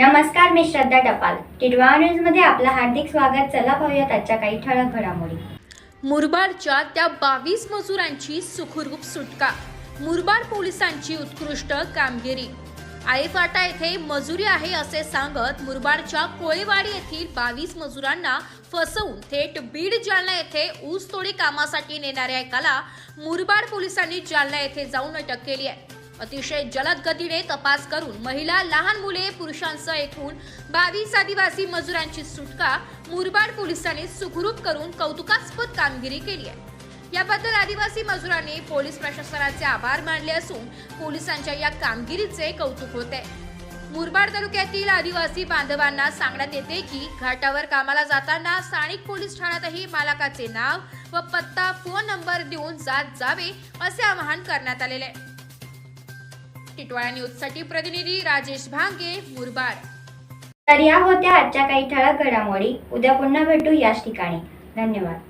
नमस्कार मी श्रद्धा टपाल. टिडवा न्यूजमध्ये आपलं हार्दिक स्वागत. चला पाहूयात आजच्या काही ठळक घडामोडी. मुरबाडच्या त्या बावीस मजुरांची सुखरूप सुटका. मुरबाड पोलिसांची उत्कृष्ट कामगिरी. आयफाटा येथे मजुरी आहे असे सांगत मुरबाडच्या कोळेवाडी येथील बावीस मजुरांना फसवून थेट बीड जालना येथे ऊसतोडी कामासाठी नेणाऱ्या एकाला मुरबाड पोलिसांनी जालना येथे जाऊन अटक केली आहे. अतिशय जलद गतीने तपास करून महिला लहान मुले पुरुषांसह एकूण बावीस आदिवासी मजुरांची सुटका मुरबाड पोलिसांनी सुखरूप करून कौतुकास्पद कामगिरी केली आहे. याबद्दल आदिवासी मजुरांनी पोलीस प्रशासनाचे आभार मानले असून पोलिसांच्या या कामगिरीचे कौतुक होते मुरबाड तालुक्यातील आदिवासी बांधवांना सांगण्यात येते की घाटावर कामाला जाताना स्थानिक पोलीस ठाण्यातही मालकाचे नाव व पत्ता फोन नंबर देऊन जात जावे असे आवाहन करण्यात आलेले आहे. टिटवाळा न्यूजसाठी प्रतिनिधी राजेश भांगे मुरबाड. तर या होत्या आजच्या काही ठळक घडामोडी. उद्या पुन्हा भेटू याच ठिकाणी. धन्यवाद.